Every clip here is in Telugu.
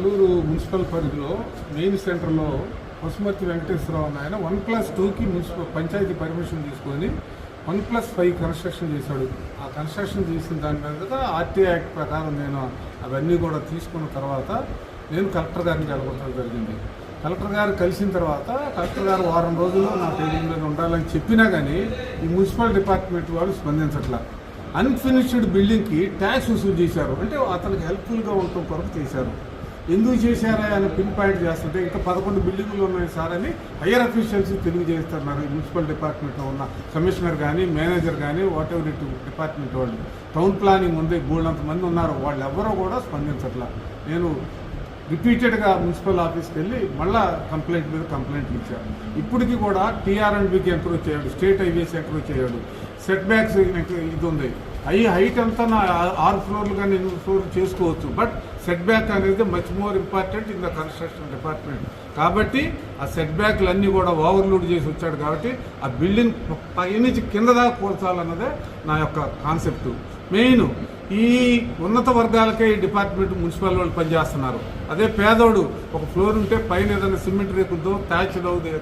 నెల్లూరు మున్సిపల్ పరిధిలో మెయిన్ సెంటర్లో పశుమతి వెంకటేశ్వరరావు ఆయన వన్ ప్లస్ టూకి మున్సిపల్ పంచాయతీ పర్మిషన్ తీసుకొని వన్ ప్లస్ ఫైవ్ కన్స్ట్రక్షన్ చేశాడు. ఆ కన్స్ట్రక్షన్ చేసిన దాని మీద ఆర్టీ యాక్ట్ ప్రకారం నేను అవన్నీ కూడా తీసుకున్న తర్వాత నేను కలెక్టర్ గారిని కలగొట్టడం జరిగింది. కలెక్టర్ గారు కలిసిన తర్వాత కలెక్టర్ గారు వారం రోజుల్లో నా టేబుల్ ఉండాలని చెప్పినా కానీ ఈ మున్సిపల్ డిపార్ట్మెంట్ వాళ్ళు స్పందించట్లా. అన్ఫినిష్డ్ బిల్డింగ్కి ట్యాక్స్ వసూలు చేశారు. అంటే అతనికి హెల్ప్ఫుల్గా ఉండటం కొరకు చేశారు. ఎందుకు చేశారా అని పిన్ పాయింట్ చేస్తుంటే ఇంకా పదకొండు బిల్డింగులు ఉన్నాయి సార్ అని హయ్యర్ అఫీషియల్స్ తెలియజేస్తున్నారు. మున్సిపల్ డిపార్ట్మెంట్లో ఉన్న కమిషనర్ కానీ మేనేజర్ కానీ వాట్ ఎవర్ ఇట్ డిపార్ట్మెంట్ వాళ్ళు. టౌన్ ప్లానింగ్ ఉంది గోల్డంత మంది ఉన్నారు. వాళ్ళు ఎవరో కూడా స్పందించట్లా. నేను రిపీటెడ్గా మున్సిపల్ ఆఫీస్కి వెళ్ళి మళ్ళా కంప్లైంట్ మీద కంప్లైంట్ ఇచ్చారు ఇప్పటికీ కూడా టీఆర్ అండ్ బికి ఎంక్రోచ్ చేయడు. స్టేట్ హైవేస్ ఎంక్రోచ్ చేయడు. సెట్ బ్యాక్స్ ఇది ఉంది. అవి హైట్ అంతా నా ఆరు ఫ్లోర్లు కానీ ఎనిమిది ఫ్లోర్లు చేసుకోవచ్చు. బట్ సెట్ బ్యాక్ అనేది much more important in the construction department కాబట్టి ఆ సెట్ బ్యాక్లన్నీ కూడా ఓవర్లోడ్ చేసి వచ్చాడు కాబట్టి ఆ బిల్డింగ్ పైనుంచి కింద దాకా కూర్చాలన్నదే నా యొక్క కాన్సెప్ట్ మెయిన్ ఈ ఉన్నత వర్గాలకే ఈ డిపార్ట్మెంట్ మున్సిపల్ వాళ్ళు పనిచేస్తున్నారు. అదే పేదోడు ఒక ఫ్లోర్ ఉంటే పైన ఏదైనా సిమెంట్ రేకులతో థ్యాచ్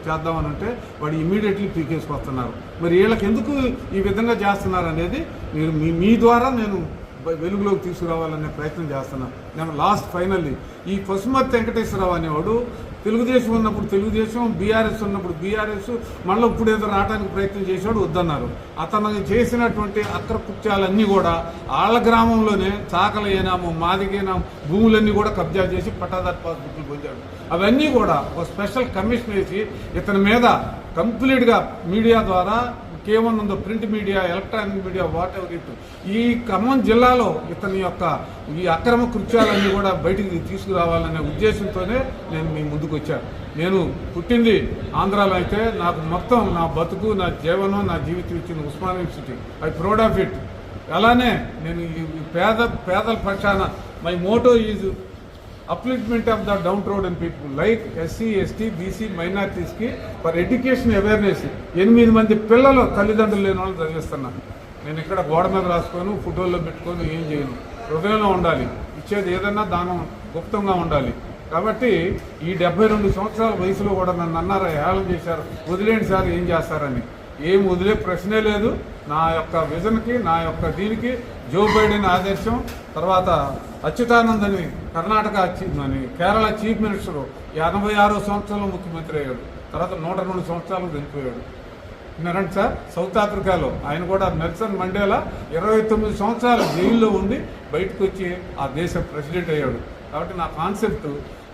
చేద్దామని అంటే వాడు ఇమీడియట్లీ పీకేసుకొస్తున్నారు. మరి వీళ్ళకి ఎందుకు ఈ విధంగా చేస్తున్నారు అనేది మీరు మీ మీ ద్వారా నేను వెలుగులోకి తీసుకురావాలనే ప్రయత్నం చేస్తున్నాను నేను లాస్ట్ ఫైనల్లీ ఈ పశుమతి వెంకటేశ్వరరావు అనేవాడు తెలుగుదేశం ఉన్నప్పుడు తెలుగుదేశం బీఆర్ఎస్ ఉన్నప్పుడు బీఆర్ఎస్ మళ్ళీ ఇప్పుడు ఏదో రావడానికి ప్రయత్నం చేశాడు వద్దన్నారు. అతను చేసినటువంటి అక్రకృత్యాలన్నీ కూడా ఆళ్ళ గ్రామంలోనే చాకలైనాము ఏనాము భూములన్నీ కూడా కబ్జా చేసి పట్టాదారు పాస్బుక్లు పొందాడు. అవన్నీ కూడా ఒక స్పెషల్ కమిషన్ వేసి ఇతని మీద కంప్లీట్గా మీడియా ద్వారా కేవలం print media electronic media whatever it. ఈ ఖమ్మం జిల్లాలో ఇతని యొక్క ఈ అక్రమ కృత్యాలన్నీ కూడా బయటికి తీసుకురావాలనే ఉద్దేశంతోనే నేను మీ ముందుకు వచ్చాను. నేను పుట్టింది ఆంధ్రాలో అయితే నాకు మొత్తం నా బతుకు నా జీవనం నా జీవితం ఇచ్చిన Osman university. I proud of it. అలానే నేను ఈ పేద పేదల పక్షాన my motto is upliftment of the downtrodden and people like SC ST BC మైనార్టీస్కి for education awareness ఎనిమిది మంది పిల్లలు తల్లిదండ్రులు లేని వాళ్ళు చదివిస్తున్నాను నేను ఇక్కడ గోడ మీద రాసుకొని ఫోటోల్లో పెట్టుకొని ఏం చేయను. హృదయంలో ఉండాలి. ఇచ్చేది ఏదన్నా దానం గుప్తంగా ఉండాలి. కాబట్టి ఈ డెబ్బై రెండు సంవత్సరాల వయసులో కూడా నన్ను అన్నారు హేళన చేశారు. వదిలేండి సార్ ఏం చేస్తారని. ఏం వదిలే ప్రశ్నే లేదు. నా యొక్క విజన్కి నా యొక్క దీనికి జో బైడెన్ ఆదేశం తర్వాత అచ్యుతానంద్ అని కర్ణాటక అని కేరళ చీఫ్ మినిస్టర్ ఎనభై ఆరో సంవత్సరంలో ముఖ్యమంత్రి అయ్యాడు. తర్వాత నూట రెండు సంవత్సరాలు చనిపోయాడు. విన్నారండి సార్? సౌత్ ఆఫ్రికాలో ఆయన కూడా నెల్సన్ మండేలా ఇరవై తొమ్మిది సంవత్సరాలు జైల్లో ఉండి బయటకు వచ్చి ఆ దేశ ప్రెసిడెంట్ అయ్యాడు. కాబట్టి నా కాన్సెప్ట్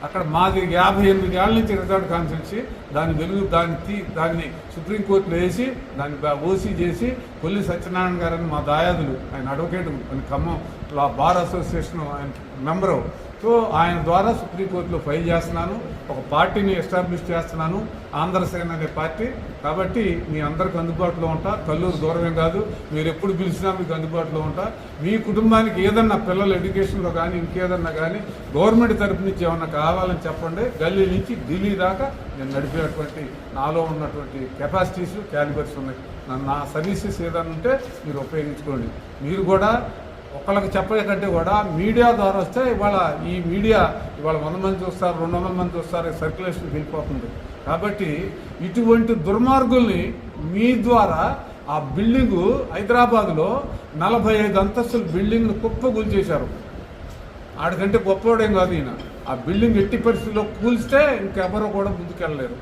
అక్కడ మాది యాభై ఎనిమిది ఏళ్ళ నుంచి రిజార్ట్ కాన్సెన్సీ దాని వెలుగు దాన్ని తీ దాన్ని సుప్రీంకోర్టులో వేసి దాన్ని ఓసీ చేసి కొల్లి సత్యనారాయణ గారని మా దాయాదులు ఆయన అడ్వకేట్ ఆయన ఖమ్మం లా బార్ అసోసియేషన్ ఆయన మెంబరు. సో ఆయన ద్వారా సుప్రీంకోర్టులో ఫైల్ చేస్తున్నాను. ఒక పార్టీని ఎస్టాబ్లిష్ చేస్తున్నాను. ఆంధ్రసేన అనే పార్టీ. కాబట్టి మీ అందరికి అందుబాటులో ఉంటా. కల్లూరు దూరమే కాదు. మీరు ఎప్పుడు పిలిచినా మీకు అందుబాటులో ఉంటా. మీ కుటుంబానికి ఏదన్నా పిల్లల ఎడ్యుకేషన్లో కానీ ఇంకేదన్నా కానీ గవర్నమెంట్ తరపు నుంచి ఏమన్నా కావాలని చెప్పండి. గల్లీ నుంచి ఢిల్లీ దాకా నేను నడిపేటువంటి నాలో ఉన్నటువంటి కెపాసిటీస్ క్యాలిబర్స్ ఉన్నాయి. నా- నా సర్వీసెస్ ఏదన్నా ఉంటే మీరు ఉపయోగించుకోండి. మీరు కూడా ఒకళ్ళకి చెప్పే కంటే కూడా మీడియా ద్వారా వస్తే ఇవాళ ఈ మీడియా ఇవాళ వంద మంది చూస్తారు రెండు వందల మంది చూస్తారు సర్క్యులేషన్ వెళ్ళిపోతుంది. కాబట్టి ఇటువంటి దుర్మార్గుల్ని మీ ద్వారా ఆ బిల్డింగు హైదరాబాద్లో నలభై ఐదు అంతస్తుల బిల్డింగ్ను కుప్పగులు చేశారు. ఆడికంటే గొప్పవాడేం కాదు ఈయన. ఆ బిల్డింగ్ ఎట్టి పరిస్థితుల్లో కూల్స్తే ఇంకెవరూ కూడా ముందుకెళ్ళలేరు.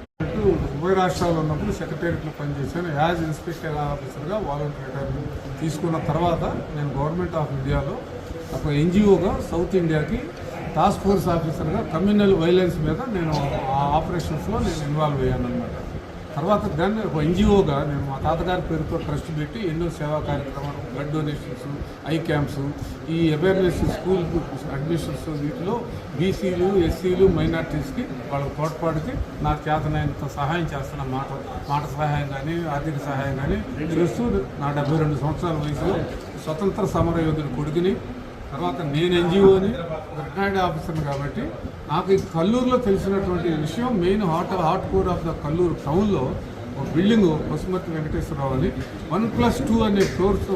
ఉభయ రాష్ట్రాల్లో ఉన్నప్పుడు సెక్రటేరియట్లో పనిచేశాను. యాజ్ ఇన్స్పెక్టర్ ఆఫీసర్గా వాలంటీర్ రిటైర్మెంట్ తీసుకున్న తర్వాత నేను గవర్నమెంట్ ఆఫ్ ఇండియాలో ఒక ఎన్జిఓగా సౌత్ ఇండియాకి టాస్క్ ఫోర్స్ ఆఫీసర్గా కమ్యూనల్ వైలెన్స్ మీద నేను ఆ ఆపరేషన్స్లో నేను ఇన్వాల్వ్ అయ్యాను అనమాట తర్వాత దాన్ని ఒక ఎన్జిఓగా నేను మా తాతగారి పేరుతో ట్రస్ట్ పెట్టి ఎన్నో సేవా కార్యక్రమాలు బ్లడ్ డొనేషన్స్ ఐ క్యాంప్స్ ఈ అవేర్నెస్ స్కూల్ అడ్మిషన్స్ వీటిలో బీసీలు ఎస్సీలు మైనార్టీస్కి వాళ్ళ తోడ్పాటుకి నాకు చేతనైనంత సహాయం చేస్తున్న మాట మాట సహాయం కానీ ఆర్థిక సహాయం కానీ తెలుస్తూ నా డెబ్బై రెండు సంవత్సరాల వయసులో స్వతంత్ర సమర యోధుని కొడుకుని తర్వాత నేను ఎన్జిఓని రిటైర్డ్ ఆఫీసర్ని కాబట్టి నాకు ఈ కల్లూరులో తెలిసినటువంటి విషయం main heart heart core of the Kalluru టౌన్లో ఒక బిల్డింగ్ పశుమతి వెంకటేశ్వరరావు అని వన్ ప్లస్ టూ అనే ఫ్లోర్స్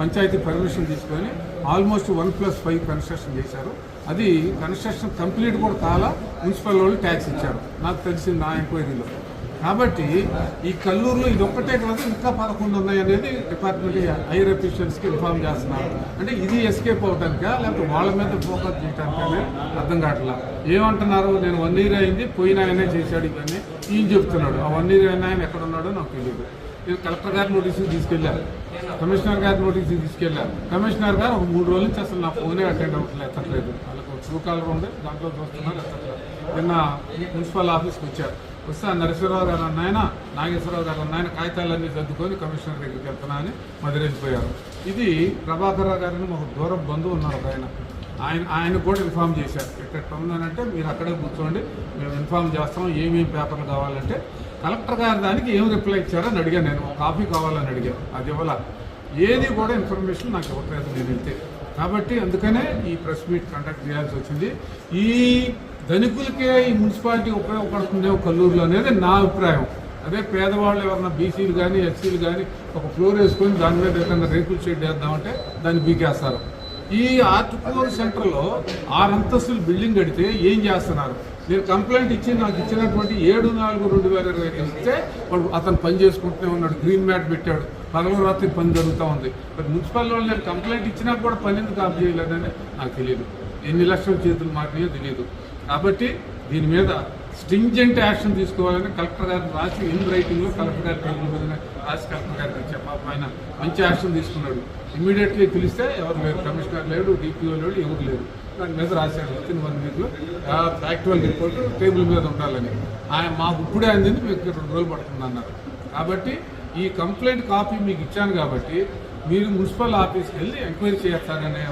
పంచాయతీ పర్మిషన్ తీసుకొని almost one plus five construction చేశారు. అది కన్స్ట్రక్షన్ కంప్లీట్ కూడా కాలా మున్సిపల్ వాళ్ళు ట్యాక్స్ ఇచ్చారు. నాకు తెలిసింది నా ఎంక్వైరీలో కాబట్టి ఈ కల్లూరులో ఇది ఒక్కటే కాదు ఇంకా పదకొండు ఉన్నాయి అనేది డిపార్ట్మెంట్ హైయర్ అఫీషియల్స్కి ఇన్ఫార్మ్ చేస్తున్నారు. అంటే ఇది ఎస్కేప్ అవడానిక లేకపోతే వాళ్ళ మీద ఫోకస్ చేయడానికనే అర్థం కావట్లా. ఏమంటున్నారు నేను వన్ ఇయర్ అయింది పోయిన ఆయనే చేశాడు ఇవన్నీ. ఈయన చెప్తున్నాడు ఆ వన్ ఇయర్ అయిన ఆయన ఎక్కడ ఉన్నాడో నాకు తెలియదు నేను కలెక్టర్ గారి నోటీసులు తీసుకెళ్ళాను కమిషనర్ గారి నోటీసులు తీసుకెళ్ళాను కమిషనర్ గారు ఒక మూడు రోజుల నుంచి అసలు నా ఫోనే అటెండ్ అవ్వట్లేదు ఎత్తట్లేదు. వాళ్ళకు ట్రూ కాలర్ ఉంది దాంట్లో చూస్తున్నారు ఎత్తట్లేదు. నిన్న మున్సిపల్ ఆఫీస్కి వచ్చారు. వస్తా నరసింహరావు గారు అన్నాయన నాగేశ్వరరావు గారు అన్నాయన కాగితాలన్నీ సర్దుకొని కమిషనర్ దగ్గరికి వెళ్తున్నా అని ఇది ప్రభాకర్ రావు గారిని మాకు దూరం బంధువు ఉన్నారు ఒక ఆయన. ఆయన ఆయన కూడా ఇన్ఫామ్ చేశారు. ఎక్కడ అంటే మీరు అక్కడే కూర్చోండి మేము ఇన్ఫామ్ చేస్తాం ఏమేమి పేపర్లు కావాలంటే. కలెక్టర్ గారి దానికి ఏం రిప్లై ఇచ్చారని అడిగాను నేను ఒక కాపీ కావాలని అడిగాను. అది ఇవ్వాల. ఏది కూడా ఇన్ఫర్మేషన్ నాకు ఇవ్వట్లేదు నేను వెళ్తే కాబట్టి అందుకనే ఈ ప్రెస్ మీట్ కండక్ట్ చేయాల్సి వచ్చింది. ఈ ధనికులకే ఈ మున్సిపాలిటీ ఉపయోగపడుతుందేమో కల్లూరులో అనేది నా అభిప్రాయం. అదే పేదవాళ్ళు ఎవరన్నా బీసీలు కానీ ఎస్సీలు కానీ ఒక ఫ్లోర్ వేసుకొని దాని మీద ఏదైనా రేకుల షెడ్ వేద్దామంటే దాన్ని బీకేస్తారు. ఈ ఆర్టికల్ సెంటర్లో ఆరు అంతస్తులు బిల్డింగ్ కడితే ఏం చేస్తున్నారు? నేను కంప్లైంట్ ఇచ్చి నాకు ఇచ్చినటువంటి ఏడు నాలుగు రెండు వేల ఇరవై ఇస్తే వాడు అతను పని చేసుకుంటూనే ఉన్నాడు. గ్రీన్ మ్యాట్ పెట్టాడు. పగలు రాత్రి పని జరుగుతూ ఉంది. మరి మున్సిపల్ వాళ్ళు నేను కంప్లైంట్ ఇచ్చినా కూడా పని ఎందుకు ఆఫ్ చేయలేదని నాకు తెలియదు. ఎన్ని లక్షల చేతులు మారినాయో తెలియదు. కాబట్టి దీని మీద స్టింజెంట్ యాక్షన్ తీసుకోవాలని కలెక్టర్ గారిని రాసి ఇన్ రైటింగ్లో కలెక్టర్ గారి టేబుల్ మీద రాసి కలెక్టర్ గారికి చెప్పాప ఆయన మంచి యాక్షన్ తీసుకున్నాడు. ఇమీడియట్లీ పిలిస్తే ఎవరు లేరు కమిషనర్ లేడు డిపిఓ లేడు ఎవరు లేరు. దాని మీద రాశారు. వచ్చిన వన్ వీక్లో ఫ్యాక్చువల్ రిపోర్ట్ టేబుల్ మీద ఉండాలని. ఆయన మాకు ఇప్పుడే అందింది మీకు రెండు రోజులు పడుతుంది అన్నారు. కాబట్టి ఈ కంప్లైంట్ కాపీ మీకు ఇచ్చాను కాబట్టి మీరు మున్సిపల్ ఆఫీస్కి వెళ్ళి ఎంక్వైరీ చేస్తారనే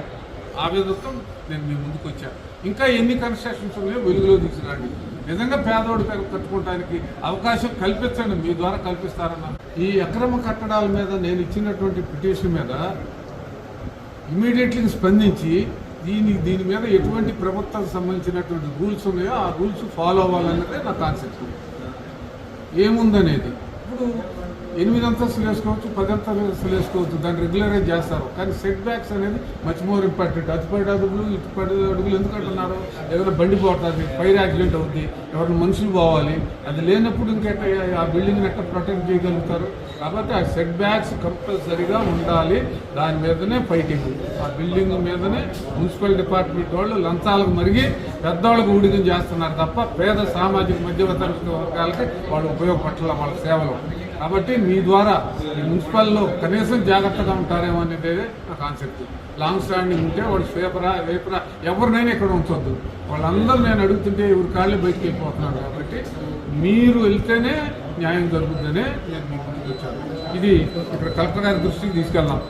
ఆవేదనతో నేను మీ ముందుకు వచ్చాను. ఇంకా ఎన్ని కన్స్ట్రక్షన్స్ ఉన్నాయో వెలుగులో తీసుకురండి నిజంగా పేదవాడు కట్టుకోవడానికి అవకాశం కల్పించండి. మీ ద్వారా కల్పిస్తారన్న. ఈ అక్రమ కట్టడాల మీద నేను ఇచ్చినటువంటి పిటిషన్ మీద ఇమీడియట్లీ స్పందించి దీని దీని మీద ఎటువంటి ప్రభుత్వానికి సంబంధించినటువంటి రూల్స్ ఉన్నాయో ఆ రూల్స్ ఫాలో అవ్వాలన్నదే నా కాన్సెప్ట్. ఏముందనేది? ఇప్పుడు ఎనిమిది అంతస్తులు వేసుకోవచ్చు పది అంతస్తులు వేసుకోవచ్చు దాన్ని రెగ్యులరైజ్ చేస్తారు. కానీ సెట్ బ్యాక్స్ అనేది మచ్ మోర్ ఇంపార్టెంట్ అతిపడి అడుగులు ఇటుపడి అడుగులు ఎందుకు అంటున్నారు ఏదైనా బండి పోతుంది ఫైర్ యాక్సిడెంట్ అవుద్ది ఎవరైనా మనుషులు పోవాలి అది లేనప్పుడు ఇంకెట్ట ఆ బిల్డింగ్ ఎట్లా ప్రొటెక్ట్ చేయగలుగుతారు? కాబట్టి ఆ సెట్ బ్యాక్స్ కంపల్సరీగా ఉండాలి. దాని మీదనే ఫైటింగ్ ఆ బిల్డింగ్ మీదనే మున్సిపల్ డిపార్ట్మెంట్ వాళ్ళు లంచాలకు మరిగి పెద్దవాళ్ళకు ఊడిగం చేస్తున్నారు తప్ప పేద సామాజిక మధ్యవర్తి వర్గాలకి వాళ్ళు ఉపయోగపడాల వాళ్ళ సేవలు. కాబట్టి మీ ద్వారా ఈ మున్సిపల్లో కనీసం జాగ్రత్తగా ఉంటారేమో అనేది నా కాన్సెప్ట్ లాంగ్ స్టాండింగ్ ఉంటే వాడు స్వేపరా వేపరా ఎవరినైనా ఇక్కడ ఉంచొద్దు. వాళ్ళందరూ నేను అడుగుతుంటే ఎవరి కాళ్ళు బయటికి వెళ్ళిపోతున్నారు కాబట్టి మీరు వెళ్తేనే న్యాయం జరుగుతుందనే నేను మీకు వచ్చాను ఇది ఇక్కడ కలెక్టర్ గారి దృష్టికి తీసుకెళ్ళాం